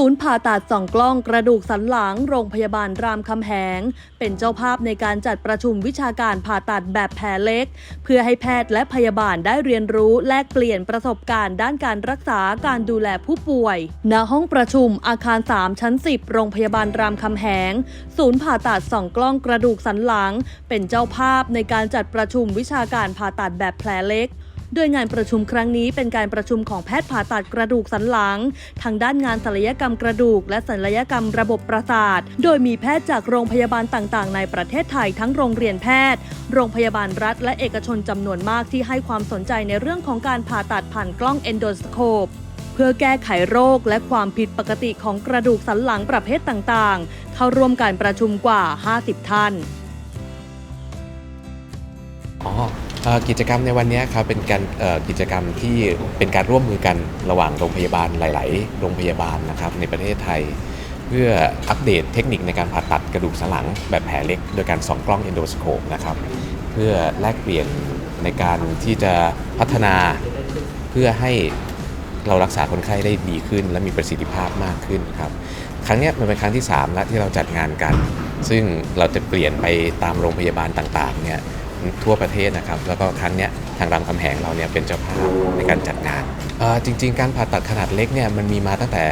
ศูนย์ผ่าตัดสองกล้องกระดูกสันหลังโรงพยาบาลรามคำแหง เป็นเจ้าภาพในการจัดประชุมวิชาการผ่าตัดแบบแผลเล็ก เพื่อให้แพทย์และพยาบาลได้เรียนรู้แลกเปลี่ยนประสบการณ์ด้านการรักษาการดูแลผู้ป่วย ณ ห้องประชุมอาคาร 3 ชั้น 10 โรงพยาบาลรามคำแหง ศูนย์ผ่าตัดสองกล้องกระดูกสันหลัง เป็นเจ้าภาพในการจัดประชุมวิชาการผ่าตัดแบบแผลเล็ก โดยงานประชุมครั้งนี้เป็นการประชุมของแพทย์ผ่าตัดกระดูกสันหลัง ทางด้านงานศัลยกรรมกระดูก และศัลยกรรมระบบประสาท โดยมีแพทย์จากโรงพยาบาลต่างๆ ในประเทศไทยทั้งโรงเรียนแพทย์ โรงพยาบาลรัฐ และเอกชนจำนวนมากที่ให้ความสนใจในเรื่องของการผ่าตัดผ่านกล้องเอนโดสโคปเพื่อแก้ไขโรคและความผิดปกติของกระดูกสันหลังประเภทต่างๆ เข้าร่วมการประชุมกว่า 50 ท่าน กิจกรรมในวันนี้ครับเป็นการกิจกรรมที่เป็นการร่วมมือกันระหว่างโรงพยาบาลหลาย ๆ โรงพยาบาลนะครับในประเทศไทย เพื่ออัปเดตเทคนิคในการผ่าตัดกระดูกสันหลังแบบแผลเล็ก โดยการส่องกล้องเอนโดสโคปนะครับเพื่อแลกเปลี่ยนในการที่จะพัฒนาเพื่อให้เรารักษาคนไข้ได้ดีขึ้น และมีประสิทธิภาพมากขึ้นครับครั้งนี้มันเป็นครั้งที่ 3 แล้วที่เราจัดงานกัน ซึ่งเราจะเปลี่ยนไปตามโรงพยาบาลต่าง ๆ เนี่ย ทั่วประเทศนะครับ แล้วก็ครั้งเนี้ยทางรามคำแหงเราเนี่ยเป็นเจ้าภาพในการจัดงานจริง ๆ การผ่าตัดขนาดเล็กเนี่ยมันมีมาตั้งแต่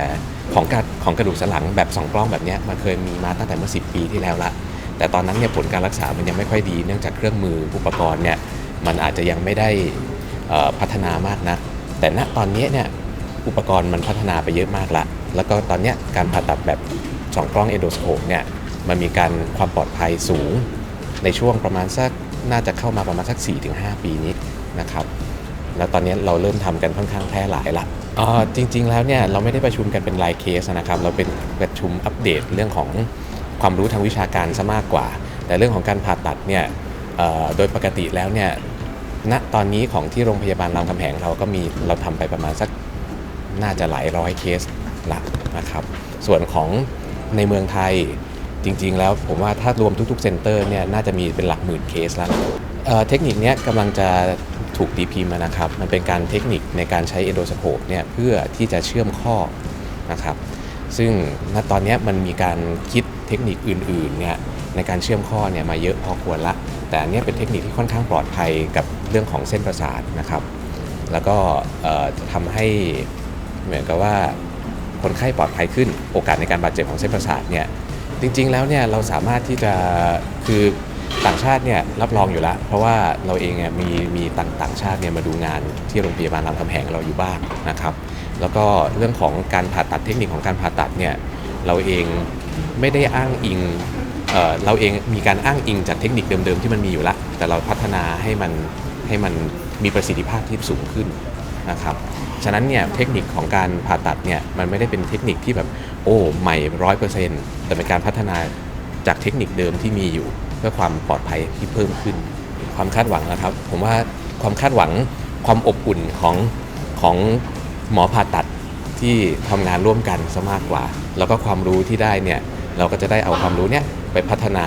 ของการของกระดูกสันหลังแบบสองกล้องแบบนี้มันเคยมีมาตั้งแต่เมื่อ 10 ปีที่แล้วละ แต่ตอนนั้นเนี่ยผลการรักษามันยังไม่ค่อยดีเนื่องจากเครื่องมืออุปกรณ์เนี่ยมันอาจจะยังไม่ได้พัฒนามากนะแต่ณตอนนี้เนี่ยอุปกรณ์มันพัฒนาไปเยอะมากละ แล้วก็ตอนนี้การผ่าตัดแบบสองกล้องเอนโดสโคปเนี่ยมันมีการความปลอดภัยสูงในช่วงประมาณสัก น่าจะเข้ามาประมาณสัก 4-5 ปีนี้นะครับแล้วตอนนี้เราเริ่มทำกันค่อนข้างแพร่หลายละอ๋อจริง ๆ แล้วเนี่ยเราไม่ได้ประชุมกันเป็นรายเคสนะครับ เราเป็นประชุมอัปเดตเรื่องของความรู้ทางวิชาการซะมากกว่า แต่เรื่องของการผ่าตัดเนี่ยเอ่อโดยปกติแล้วเนี่ยณตอนนี้ของที่โรงพยาบาลรามคำแหงเราก็มีเราทำไปประมาณสักน่าจะหลายร้อยเคสละนะครับ ส่วนของในเมืองไทย จริง ๆ แล้วผมว่าถ้ารวมทุกๆเซ็นเตอร์เนี่ยน่าจะมีเป็นหลักหมื่นเคสแล้วเเทคนิคนี้กำลังจะถูกตีพิมพ์นะครับ มันเป็นการเทคนิคในการใช้เอนโดสโคปเนี่ยเพื่อที่จะเชื่อมข้อนะครับ ซึ่งณตอนนี้มันมีการคิดเทคนิคอื่นๆเนี่ยในการเชื่อมข้อเนี่ยมาเยอะพอควรละ แต่อันเนี้ยเป็นเทคนิคที่ค่อนข้างปลอดภัยกับเรื่องของเส้นประสาทนะครับ แล้วก็จะทำให้เหมือนกับว่าคนไข้ปลอดภัยขึ้น โอกาสในการบาดเจ็บของเส้นประสาทเนี่ย จริง ๆ แล้วเนี่ยเราสามารถที่จะคือต่างชาติเนี่ยรับรองอยู่แล้ว เพราะว่าเราเองเนี่ยมีมีต่างต่างชาติเนี่ยมาดูงานที่โรงพยาบาลรามคำแหงเราอยู่บ้างนะครับ แล้วก็เรื่องของการผ่าตัดเทคนิคของการผ่าตัดเนี่ยเราเองไม่ได้อ้างอิงเอเราเองมีการอ้างอิงจากเทคนิคเดิมๆที่มันมีอยู่แล้วแต่เราพัฒนาให้มันให้มันมีประสิทธิภาพที่สูงขึ้น นะครับฉะนั้นเนี่ยเทคนิคของการผ่าตัดเนี่ยมันไม่ได้เป็นเทคนิคที่แบบโอ้ใหม่ร้อยเปอร์เซ็นต์แต่เป็นการพัฒนาจากเทคนิคเดิมที่มีอยู่ เพื่อความปลอดภัยที่เพิ่มขึ้น ความคาดหวังนะครับ ผมว่าความคาดหวังความอบอุ่นของของหมอผ่าตัดที่ทำงานร่วมกันซะมากกว่า แล้วก็ความรู้ที่ได้เนี่ยเราก็จะได้เอาความรู้เนี่ยไปพัฒนา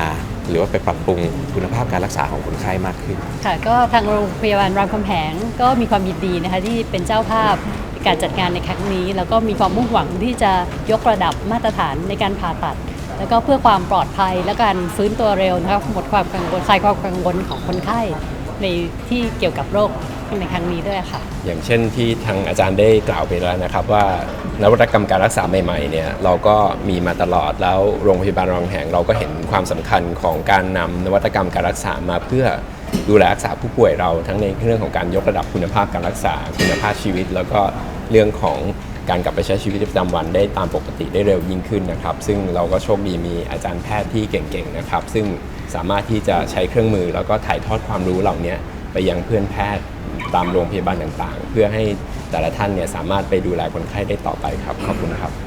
หรือว่าไปปรับปรุงคุณภาพการรักษาของคนไข้มากขึ้น ค่ะก็ทางโรงพยาบาลรามคำแหงก็มีความยินดีนะคะที่เป็นเจ้าภาพในการจัดงานในครั้งนี้ แล้วก็มีความมุ่งหวังที่จะยกระดับมาตรฐานในการผ่าตัด แล้วก็เพื่อความปลอดภัยและการฟื้นตัวเร็วนะคะหมดความกังวลคลายความกังวลของคนไข้ในที่เกี่ยวกับโรค ในครั้งนี้ด้วยค่ะ อย่างเช่นที่ทางอาจารย์ได้กล่าวไปแล้วนะครับ ว่านวัตกรรมการรักษาใหม่ๆเนี่ยเราก็มีมาตลอดแล้วโรงพยาบาลรองแห่งเราก็เห็นความสำคัญของการนำนวัตกรรมการรักษามาเพื่อดูแลรักษาผู้ป่วยเราทั้งในเรื่องของการยกระดับคุณภาพการรักษาคุณภาพชีวิต แล้วก็เรื่องของการกลับไปใช้ชีวิตประจำวันได้ตามปกติได้เร็วยิ่งขึ้นนะครับ ซึ่งเราก็โชคดีมีอาจารย์แพทย์ที่เก่งๆนะครับ ซึ่งสามารถที่จะใช้เครื่องมือแล้วก็ถ่ายทอดความรู้เหล่านี้ไปยังเพื่อนแพทย์ ตามโรงพยาบาลต่างๆ เพื่อให้แต่ละท่านเนี่ยสามารถไปดูแลคนไข้ได้ต่อไปครับ ขอบคุณครับ